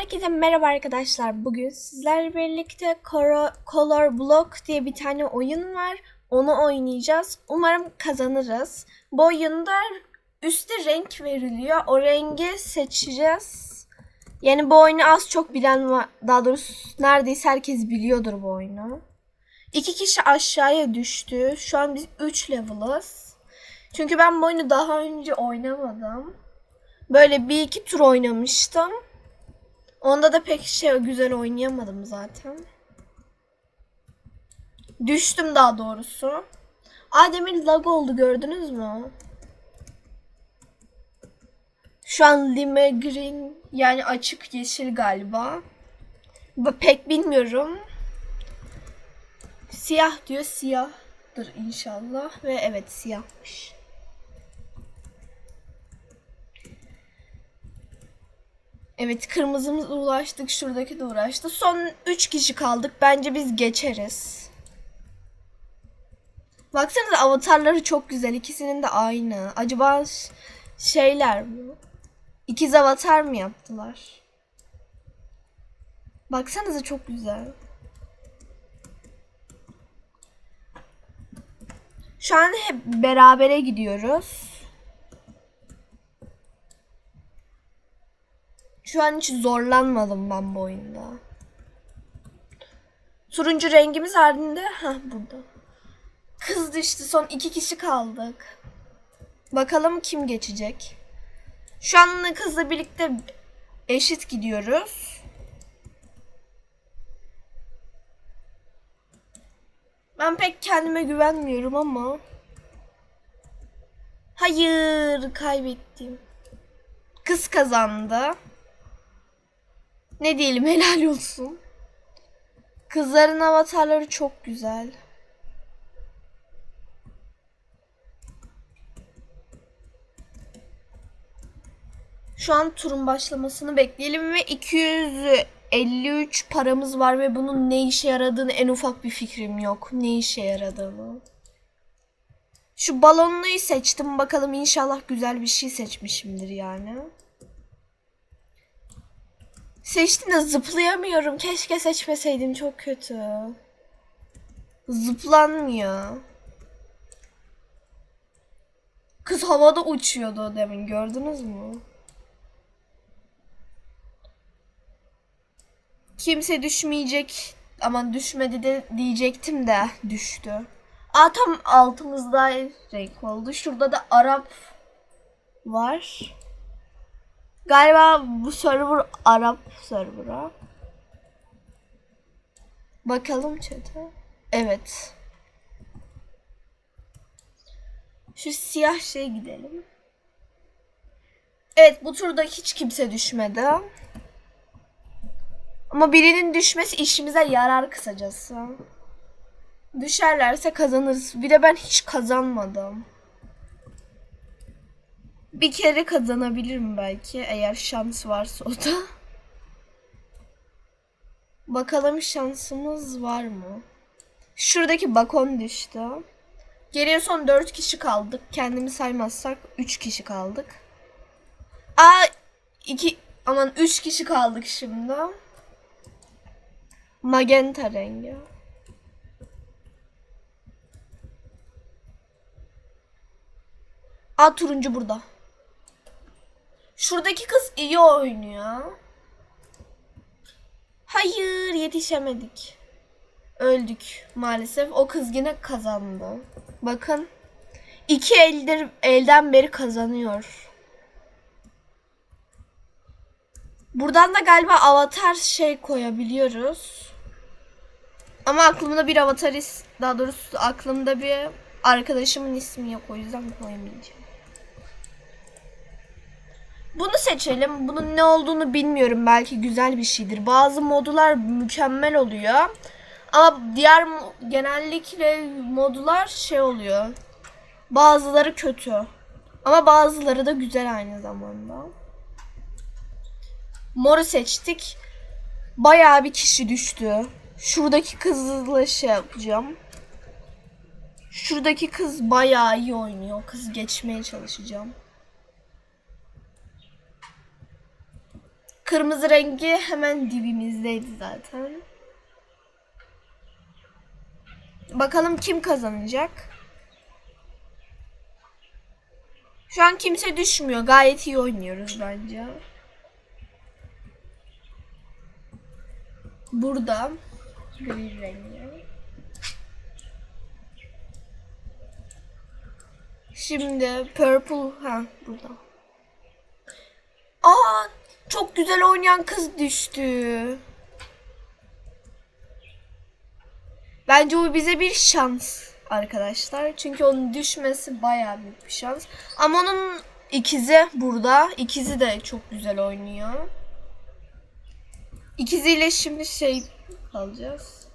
Herkese merhaba arkadaşlar. Bugün sizlerle birlikte Color Block diye bir tane oyun var. Onu oynayacağız. Umarım kazanırız. Bu oyunda üstte renk veriliyor. O rengi seçeceğiz. Yani bu oyunu az çok bilen var. Daha doğrusu neredeyse herkes biliyordur bu oyunu. İki kişi aşağıya düştü. Şu an biz 3 level'ız. Çünkü ben bu oyunu daha önce oynamadım. Böyle bir iki tur oynamıştım. Onda da pek şey güzel oynayamadım zaten. Düştüm daha doğrusu. Adem'in lag oldu gördünüz mü? Şu an lime green yani açık yeşil galiba. Ba- Pek bilmiyorum. Siyah diyor siyahdır inşallah ve evet siyahmış. Evet kırmızımız ulaştık. Şuradaki de uğraştı. Son 3 kişi kaldık. Bence biz geçeriz. Baksanıza avatarları çok güzel. İkisinin de aynı. Acaba şeyler mi? İkiz avatar mı yaptılar? Baksanıza çok güzel. Şu an hep berabere gidiyoruz. Şu an hiç zorlanmadım ben bu oyunda. Turuncu rengimiz halinde. ha burada. Kız düştü. Son iki kişi kaldık. Bakalım kim geçecek. Şu an kızla birlikte eşit gidiyoruz. Ben pek kendime güvenmiyorum ama. Hayır, kaybettim. Kız kazandı. Ne diyelim helal olsun. Kızların avatarları çok güzel. Şu an turun başlamasını bekleyelim ve 253 paramız var ve bunun ne işe yaradığını en ufak bir fikrim yok. Ne işe yaradığını. Şu balonluyu seçtim. Bakalım inşallah güzel bir şey seçmişimdir yani. Seçtim de zıplayamıyorum. Keşke seçmeseydim çok kötü. Zıplanmıyor. Kız havada uçuyordu demin gördünüz mü? Kimse düşmeyecek ama düşmedi de diyecektim de düştü. Aa tam altımızda renk oldu. Şurada da Arap var. Galiba bu server Arap server'a. Bakalım chat'e. Evet. Şu siyah şeye gidelim. Evet bu turda hiç kimse düşmedi. Ama birinin düşmesi işimize yarar kısacası. Düşerlerse kazanırız. Bir de ben hiç kazanmadım. Bir kere kazanabilirim belki eğer şans varsa o da. Bakalım şansımız var mı? Şuradaki bakon düştü. Geriye son 4 kişi kaldık. Kendimi saymazsak 3 kişi kaldık. Aa 2 aman 3 kişi kaldık şimdi. Magenta rengi. Aa turuncu burada. Şuradaki kız iyi oynuyor. Hayır yetişemedik. Öldük maalesef. O kız yine kazandı. Bakın. iki eldir elden beri kazanıyor. Buradan da galiba avatar şey koyabiliyoruz. Ama aklımda bir avatar daha doğrusu aklımda bir arkadaşımın ismi yok o yüzden koyamayacağım. Bunu seçelim. Bunun ne olduğunu bilmiyorum. Belki güzel bir şeydir. Bazı modlar mükemmel oluyor. Ama diğer genellikle modlar şey oluyor. Bazıları kötü. Ama bazıları da güzel aynı zamanda. Moru seçtik. Bayağı bir kişi düştü. Şuradaki kızla şey yapacağım. Şuradaki kız bayağı iyi oynuyor. Kız geçmeye çalışacağım. Kırmızı rengi hemen dibimizdeydi zaten. Bakalım kim kazanacak? Şu an kimse düşmüyor. Gayet iyi oynuyoruz bence. Burada gri rengi. Şimdi purple ha burada. Aa çok güzel oynayan kız düştü. Bence bu bize bir şans arkadaşlar. Çünkü onun düşmesi bayağı büyük bir şans. Ama onun ikizi burada. İkizi de çok güzel oynuyor. İkiziyle şimdi şey alacağız.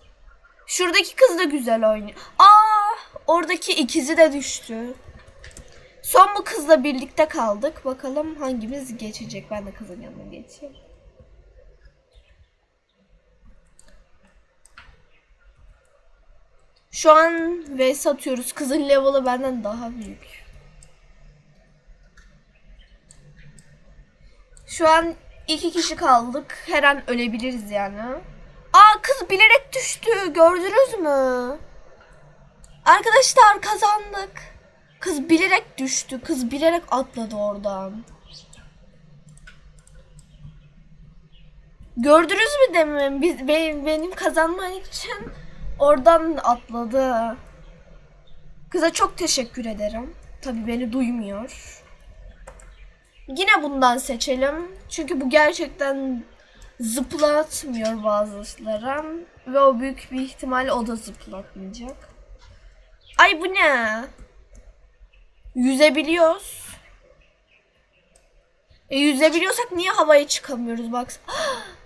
Şuradaki kız da güzel oynuyor. Aa, oradaki ikizi de düştü. Son bu kızla birlikte kaldık. Bakalım hangimiz geçecek. Ben de kızın yanına geçeyim. Şu an vs atıyoruz. Kızın level'ı benden daha büyük. Şu an iki kişi kaldık. Her an ölebiliriz yani. Aa kız bilerek düştü. Gördünüz mü? Arkadaşlar kazandık. Kız bilerek düştü. Kız bilerek atladı oradan. Gördünüz mü demin? Biz, benim, benim kazanmam için oradan atladı. Kıza çok teşekkür ederim. Tabi beni duymuyor. Yine bundan seçelim. Çünkü bu gerçekten zıplatmıyor bazıları. Ve o büyük bir ihtimal o da zıplatmayacak. Ay bu ne? Yüzebiliyoruz. E yüzebiliyorsak niye havaya çıkamıyoruz bak.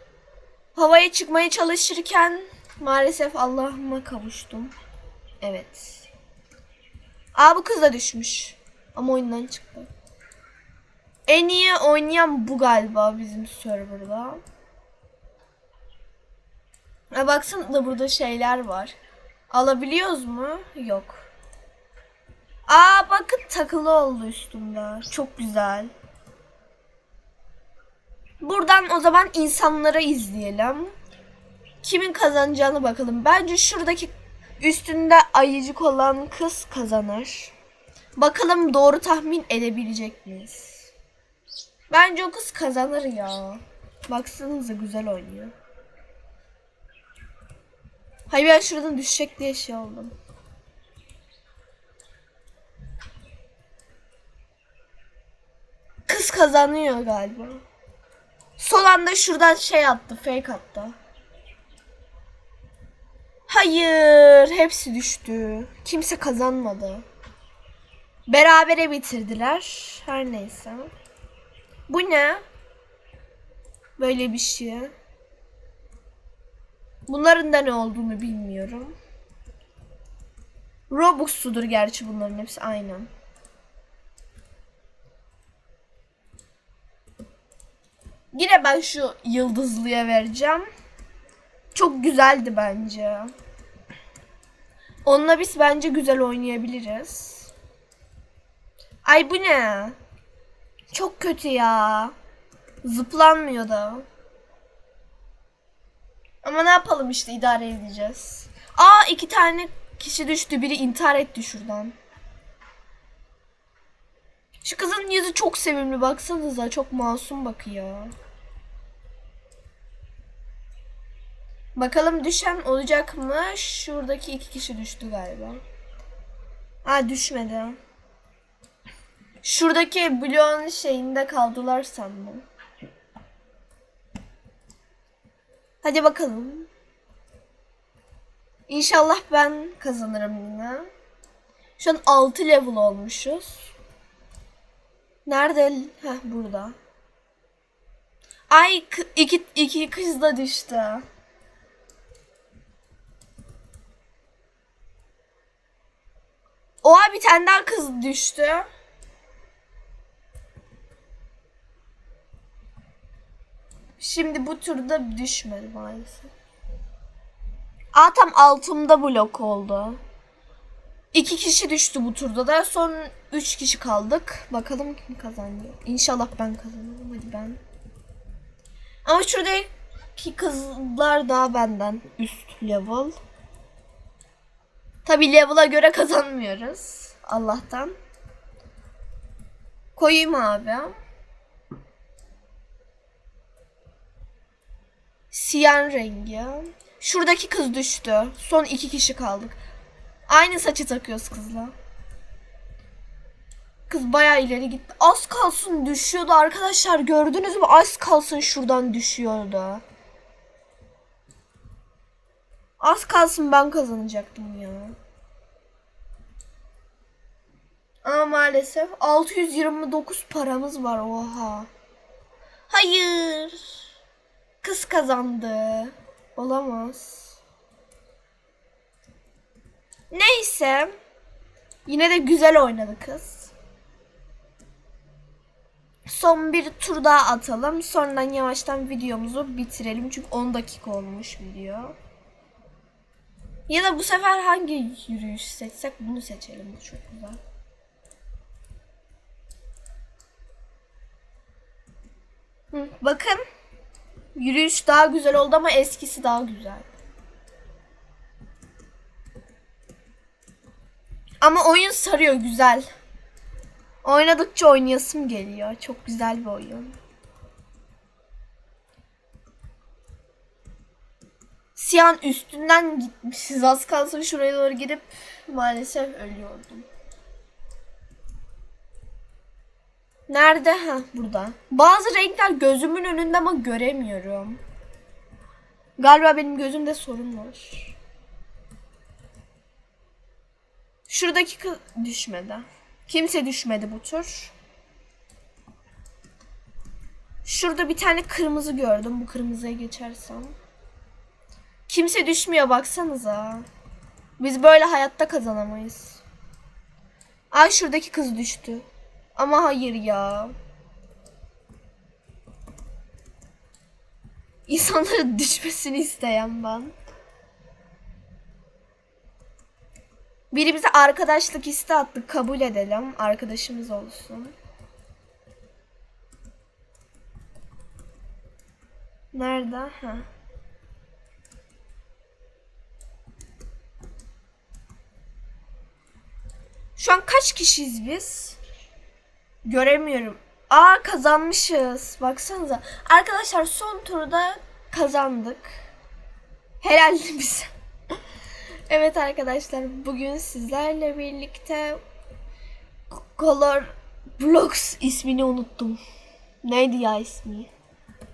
havaya çıkmaya çalışırken maalesef Allah'ıma kavuştum. Evet. Aa bu kız da düşmüş. Ama oyundan çıktı. En iyi oynayan bu galiba bizim serverda. E baksana da burada şeyler var. Alabiliyoruz mu? Yok. Aa bakın takılı oldu üstümde. Çok güzel. Buradan o zaman insanlara izleyelim. Kimin kazanacağını bakalım. Bence şuradaki üstünde ayıcık olan kız kazanır. Bakalım doğru tahmin edebilecek miyiz? Bence o kız kazanır ya. Baksanıza güzel oynuyor. Hayır ben şuradan düşecek diye şey oldum. Kız kazanıyor galiba. Son anda şuradan şey attı, fake attı. Hayır, hepsi düştü. Kimse kazanmadı. Berabere bitirdiler. Her neyse. Bu ne? Böyle bir şey. Bunların da ne olduğunu bilmiyorum. Robux'udur gerçi bunların hepsi aynen. Yine ben şu yıldızlıya vereceğim. Çok güzeldi bence. Onunla biz bence güzel oynayabiliriz. Ay bu ne? Çok kötü ya. Zıplanmıyor da. Ama ne yapalım işte idare edeceğiz. Aa iki tane kişi düştü. Biri intihar etti şuradan. Şu kızın yüzü çok sevimli baksanıza. Çok masum bakıyor. Bakalım düşen olacak mı? Şuradaki iki kişi düştü galiba. Ha düşmedi. Şuradaki bloğun şeyinde kaldılar sandım. Hadi bakalım. İnşallah ben kazanırım yine. Şu an 6 level olmuşuz. Nerede? Heh burada. Ay iki, iki kız da düştü. Oha bir tane daha kız düştü. Şimdi bu turda düşmedi maalesef. Aa tam altımda blok oldu. İki kişi düştü bu turda da. Son üç kişi kaldık. Bakalım kim kazanıyor. İnşallah ben kazanırım. Hadi ben. Ama şuradaki kızlar daha benden üst level. Tabi level'a göre kazanmıyoruz. Allah'tan. Koyayım abi. Siyan rengi. Şuradaki kız düştü. Son iki kişi kaldık. Aynı saçı takıyoruz kızla. Kız bayağı ileri gitti. Az kalsın düşüyordu arkadaşlar. Gördünüz mü? Az kalsın şuradan düşüyordu. Az kalsın ben kazanacaktım ya. Ama maalesef 629 paramız var oha. Hayır. Kız kazandı. Olamaz. Neyse. Yine de güzel oynadı kız. Son bir tur daha atalım. Sonradan yavaştan videomuzu bitirelim. Çünkü 10 dakika olmuş video. Ya da bu sefer hangi yürüyüş seçsek bunu seçelim. Bu çok güzel. Hı, bakın. Yürüyüş daha güzel oldu ama eskisi daha güzel. Ama oyun sarıyor güzel. Oynadıkça oynayasım geliyor. Çok güzel bir oyun. Siyan üstünden gitmişiz. Az kalsın şuraya doğru gidip maalesef ölüyordum. Nerede? Ha burada. Bazı renkler gözümün önünde ama göremiyorum. Galiba benim gözümde sorun var. Şuradaki kız düşmedi. Kimse düşmedi bu tur. Şurada bir tane kırmızı gördüm. Bu kırmızıya geçersem. Kimse düşmüyor baksanıza. Biz böyle hayatta kazanamayız. Ay şuradaki kız düştü. Ama hayır ya. İnsanların düşmesini isteyen ben. Biri bize arkadaşlık iste attı. Kabul edelim. Arkadaşımız olsun. Nerede? Ha. Şu an kaç kişiyiz biz? Göremiyorum. Aa kazanmışız. Baksanıza. Arkadaşlar son turda kazandık. Helal bize. evet arkadaşlar bugün sizlerle birlikte Color Blocks ismini unuttum. Neydi ya ismi?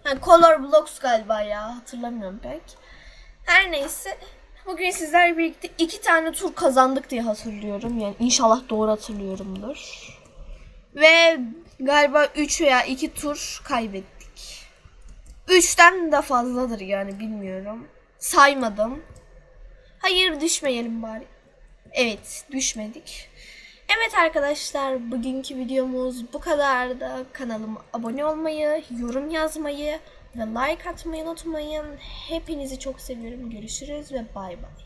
Ha, Color Blocks galiba ya hatırlamıyorum pek. Her neyse bugün sizlerle birlikte iki tane tur kazandık diye hatırlıyorum. Yani inşallah doğru hatırlıyorumdur. Ve galiba 3 veya 2 tur kaybettik. 3'ten de fazladır yani bilmiyorum. Saymadım. Hayır düşmeyelim bari. Evet düşmedik. Evet arkadaşlar bugünkü videomuz bu kadardı. Kanalıma abone olmayı, yorum yazmayı ve like atmayı unutmayın. Hepinizi çok seviyorum. Görüşürüz ve bay bay.